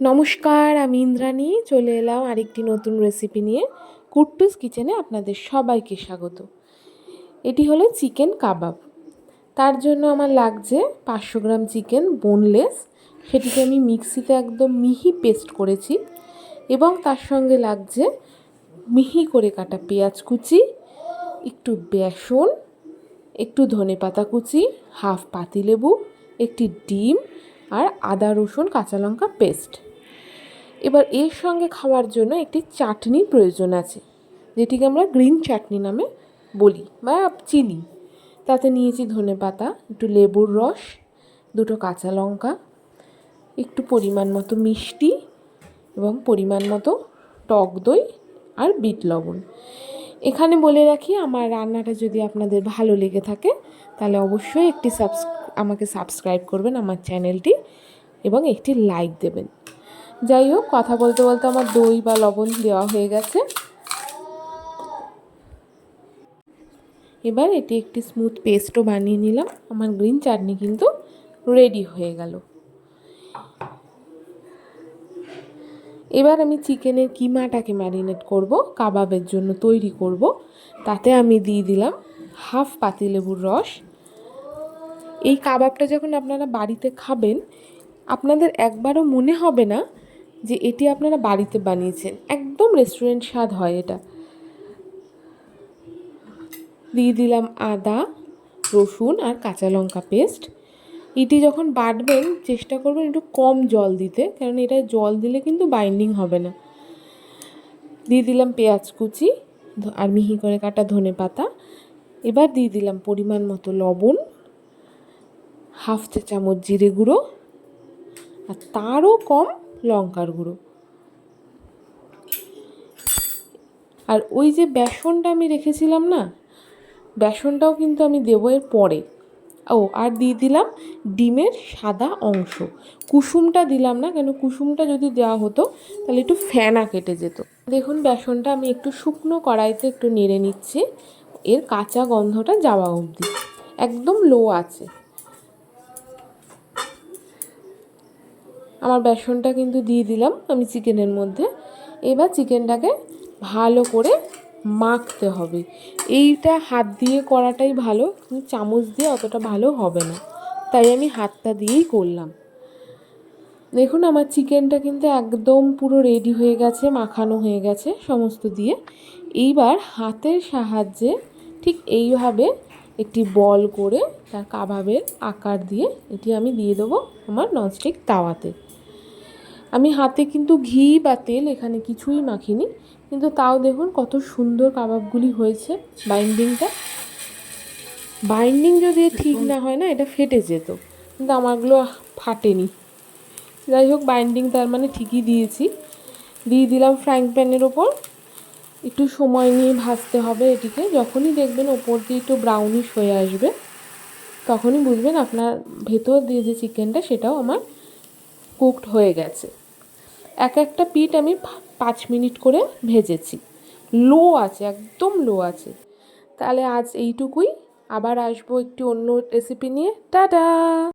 নমস্কার, আমি ইন্দ্রাণী। চলে এলাম আরেকটি নতুন রেসিপি নিয়ে। কুট্টুস কিচেনে আপনাদের সবাইকে স্বাগত। এটি হলো চিকেন কাবাব। তার জন্য আমার লাগছে পাঁচশো গ্রাম চিকেন বোনলেস সেটিকে আমি মিক্সিতে একদম মিহি পেস্ট করেছি এবং তার সঙ্গে লাগছে মিহি করে কাটা পেঁয়াজ কুচি, একটু বেসন, একটু ধনে পাতা কুচি, হাফ পাতিলেবু, একটি ডিম আর আদা রসুন কাঁচা লঙ্কা পেস্ট এবার এর সঙ্গে খাওয়ার জন্য একটি চাটনি প্রয়োজন আছে, যেটিকে আমরা গ্রিন চাটনি নামে বলি বা চিনি। তাতে নিয়েছি ধনে পাতা, একটু লেবুর রস, দুটো কাঁচা লঙ্কা, একটু পরিমাণ মতো মিষ্টি এবং পরিমাণ মতো টক দই আর বিট লবণ। এখানে বলে রাখি, আমার রান্নাটা যদি আপনাদের ভালো লেগে থাকে, তাহলে অবশ্যই একটি সাবস আমাকে সাবস্ক্রাইব করবেন, আমার চ্যানেলটি, এবং একটি লাইক দেবেন। যাই হোক, কথা বলতে বলতে আমার দই বা লবণ দেওয়া হয়ে গেছে। এবার এটি একটি স্মুথ পেস্টও বানিয়ে নিলাম। আমার গ্রিন চাটনি কিন্তু রেডি হয়ে গেল। এবার আমি চিকেনের কিমাটাকে ম্যারিনেট করব, কাবাবের জন্য তৈরি করব। তাতে আমি দিয়ে দিলাম হাফ পাতিলেবুর রস। এই কাবাবটা যখন আপনারা বাড়িতে খাবেন, আপনাদের একবারও মনে হবে না যে এটি আপনারা বাড়িতে বানিয়েছেন। একদম রেস্টুরেন্ট স্বাদ হয় এটা। দিয়ে দিলাম আদা, রসুন আর কাঁচা লঙ্কা পেস্ট এটি যখন বাটবেন, চেষ্টা করবেন একটু কম জল দিতে, কারণ এটা জল দিলে কিন্তু বাইন্ডিং হবে না। দিয়ে দিলাম পেঁয়াজ কুচি আর মিহি করে কাটা ধনে পাতা। এবার দিয়ে দিলাম পরিমাণ মতো লবণ, হাফ চা চামচ জিরে গুঁড়ো। আর তারও কম লঙ্কার গুঁড়ো। আর ওই যে বেসনটা আমি রেখেছিলাম না, বেসনটাও কিন্তু আমি দেবো এর পরে। ও, আর দিয়ে দিলাম ডিমের সাদা অংশ। কুসুমটা দিলাম না, কেন কুসুমটা যদি দেওয়া হতো তাহলে একটু ফেনা কেটে যেত। দেখুন, বেসনটা আমি একটু শুকনো কড়াইতে একটু নেড়ে নিচ্ছি। এর কাঁচা গন্ধটা যাওয়া অবধি। একদম লো আছে। আমার বেসনটা কিন্তু দিয়ে দিলাম আমি চিকেনের মধ্যে। এবার চিকেনটাকে ভালো করে মাখতে হবে। এইটা হাত দিয়ে করাটাই ভালো, কিন্তু চামচ দিয়ে অতটা ভালো হবে না। তাই আমি হাতটা দিয়েই করলাম। দেখুন আমার চিকেনটা কিন্তু একদম পুরো রেডি হয়ে গেছে, মাখানো হয়ে গেছে সমস্ত দিয়ে। এইবার হাতের সাহায্যে ঠিক এইভাবে একটি বল করে তার কাবাবের আকার দিয়ে এটি আমি দিয়ে দেবো আমার ননস্টিক তাওয়াতে। আমি হাতে কিন্তু ঘি বা তেল এখানে কিছুই মাখিনি, কিন্তু তাও দেখুন কত সুন্দর কাবাবগুলি হয়েছে বাইন্ডিংটা। বাইন্ডিং যদি ঠিক না হয় না, এটা ফেটে যেত, কিন্তু আমারগুলো ফাটেনি। যাই হোক, বাইন্ডিং তার মানে ঠিকই দিয়েছি। দিয়ে দিলাম ফ্রাইং প্যানের ওপর। একটু সময় নিয়ে ভাজতে হবে এটিকে। যখনই দেখবেন ওপর দিয়ে একটু ব্রাউনিশ হয়ে আসবে, তখনই বুঝবেন আপনার ভেতর দিয়ে যে চিকেনটা সেটাও আমার কুকড হয়ে গেছে। এক একটা পিঠ আমি পাঁচ মিনিট করে ভেজেছি। লো আছে, একদম লো আছে। তাহলে আজ এইটুকুই। আবার আসব একটি অন্য রেসিপি নিয়ে। টাটা!